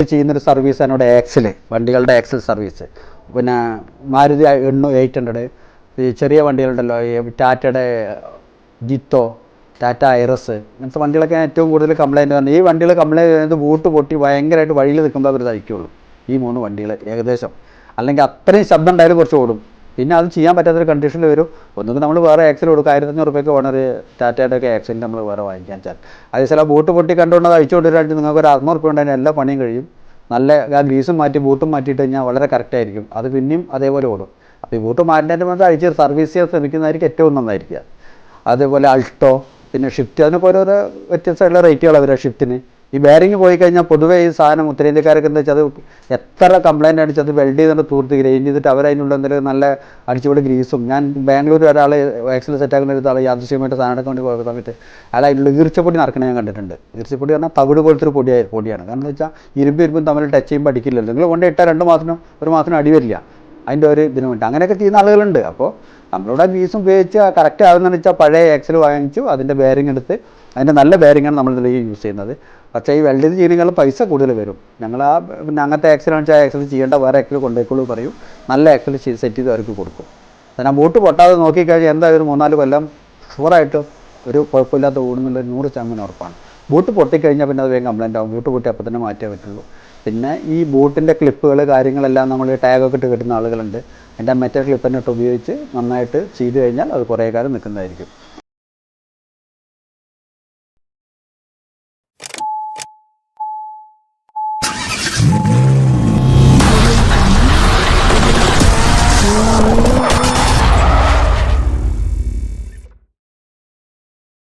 ചെയ്യുന്നൊരു സർവീസാണ് ഇവിടെ ആക്സിൽ വണ്ടികളുടെ ആക്സിൽ സർവീസ് പിന്നെ മാരുതി എണ്ണൂ എയ്റ്റ് ഹൺഡ്രഡ്. ഈ ചെറിയ വണ്ടികളുണ്ടല്ലോ ഈ ടാറ്റയുടെ ജിത്തോ ടാറ്റ ഐറസ് ഇങ്ങനത്തെ വണ്ടികളൊക്കെ ഏറ്റവും കൂടുതൽ കംപ്ലൈന്റ് വന്നത് ഈ വണ്ടികൾ കംപ്ലൈന്റ് ചെയ്യുന്നത് ബൂട്ട് പൊട്ടി ഭയങ്കരമായിട്ട് വഴിയിൽ നിൽക്കുമ്പോൾ അവർ തയ്ക്കുള്ളൂ. ഈ മൂന്ന് വണ്ടികൾ ഏകദേശം. അല്ലെങ്കിൽ അത്രയും ശബ്ദം ഉണ്ടായാലും കുറച്ച് ഓടും. പിന്നെ അത് ചെയ്യാൻ പറ്റാത്തൊരു കണ്ടീഷനിൽ വരും. ഒന്നുകിൽ നമ്മൾ വേറെ ആക്സിൽ കൊടുക്കുക ആയിരത്തഞ്ഞൂറ് റുപ്യക്ക് ഓണർ ടാറ്റയുടെ ഒക്കെ ആക്സിൽ നമ്മൾ വേറെ വാങ്ങിക്കാൻ ചാൻ അത് ചില ബൂട്ട് പൊട്ടി കണ്ടുകൊണ്ട് അത് അഴിച്ചുകൊണ്ടിരാണ്ട് നിങ്ങൾക്ക് ഒരു അറുന്നൂറ് റുപ്യ ഉണ്ടെങ്കിൽ എല്ലാ പണിയും കഴിയും. നല്ല ആ ഗ്രീസും മാറ്റി ബൂട്ടും മാറ്റിയിട്ട് കഴിഞ്ഞാൽ വളരെ കറക്റ്റ് ആയിരിക്കും. അത് പിന്നെയും അതേപോലെ ഓടും. അപ്പോൾ ഈ ബൂട്ട് മാറ്റേണ്ട മുമ്പ് അഴിച്ച് സർവീസ് ചെയ്യാൻ ശ്രമിക്കുന്നതായിരിക്കും ഏറ്റവും നന്നായിരിക്കുക. അതേപോലെ അൾട്ടോ പിന്നെ ഷിഫ്റ്റ് അതിനൊക്കെ ഓരോരോ വ്യത്യസ്തമായിട്ടുള്ള റേറ്റുകൾ അവരുടെ ഷിഫ്റ്റിന് ഈ ബെയറിങ് പോയി കഴിഞ്ഞാൽ പൊതുവേ ഈ സാധനം ഉത്തരേന്ത്യക്കാരൊക്കെ എന്താ വെച്ചാൽ അത് എത്ര കംപ്ലയിന്റ് അടിച്ച് അത് വെൽഡ് ചെയ്തിട്ട് തൂർത്ത് ഗ്രൈൻഡ് ചെയ്തിട്ട് അവരതിനുള്ള എന്തെങ്കിലും നല്ല അടിച്ചുപൊളി ഗ്രീസും ഞാൻ ബാംഗ്ലൂർ ഒരാൾ വാക്സിൻ സെറ്റാക്കുന്ന ഒരു ആൾ യാദൃശ്യമായിട്ട് സാധനം കൊണ്ട് പോയ സമയത്ത് അയാൾ അതിനുള്ള ഈർച്ചപ്പൊടി നടക്കണ ഞാൻ കണ്ടിട്ടുണ്ട്. ഈർച്ചപ്പൊടി പറഞ്ഞാൽ തവിട് പോലത്തെ ഒരു പൊടിയായി പൊടിയാണ്. കാരണം എന്ന് വെച്ചാൽ ഇരുമ്പ് ഇരുമ്പും തമ്മിൽ ടച്ച് ചെയ്യുമ്പോൾ അടിക്കില്ലല്ലോ. നിങ്ങൾ കൊണ്ട് രണ്ട് മാസത്തിനും ഒരു മാസത്തിനും അടി വരില്ല. അതിന്റെ ഒരു ഇതിന് വേണ്ടി അങ്ങനെയൊക്കെ ചെയ്യുന്ന ആളുകളുണ്ട്. അപ്പോൾ നമ്മളിവിടെ ഗ്രീസ് ഉപയോഗിച്ച് കറക്റ്റ് ആവുന്നതെന്ന് വെച്ചാൽ പഴയ എക്സൽ വാങ്ങിച്ചു അതിന്റെ ബെയറിംഗ് എടുത്ത് അതിന്റെ നല്ല ബെയറിംഗാണ് നമ്മൾ ഇതിൽ യൂസ് ചെയ്യുന്നത്. പക്ഷേ ഈ വെൽഡിങ് ചെയ്യുന്നതിനുള്ള പൈസ കൂടുതൽ വരും. ഞങ്ങൾ ആ പിന്നെ അങ്ങനത്തെ എക്സൽ വെച്ചാൽ എക്സൽ ചെയ്യേണ്ട വേറെ എക്സൽ കൊണ്ടുപോയിക്കോളൂ പറയും. നല്ല എക്സൽ സെറ്റ് ചെയ്ത് അവർക്ക് കൊടുക്കും. ഞാൻ ബൂട്ട് പൊട്ടാതെ നോക്കിക്കഴിഞ്ഞാൽ എന്തായാലും മൂന്നാൽ കൊല്ലം ഷുവറായിട്ടും ഒരു കുഴപ്പമില്ലാത്ത ഓടുന്നുള്ള നൂറ് ശതമാനം ഉറപ്പാണ്. ബൂട്ട് പൊട്ടിക്കഴിഞ്ഞാൽ പിന്നെ അത് വേഗം കംപ്ലൈന്റ് ആവും. ബൂട്ട് പൊട്ടി അപ്പം തന്നെ മാറ്റേ പറ്റുള്ളൂ. പിന്നെ ഈ ബൂട്ടിന്റെ ക്ലിപ്പുകൾ കാര്യങ്ങളെല്ലാം നമ്മൾ ടാഗൊക്കെ ഇട്ട് കിട്ടുന്ന ആളുകളുണ്ട്. അതിന്റെ മെറ്റൽ ക്ലിപ്പ് ഇട്ട് ഉപയോഗിച്ച് നന്നായിട്ട് ചെയ്ത് കഴിഞ്ഞാൽ അത് കുറേ കാലം നിൽക്കുന്നതായിരിക്കും.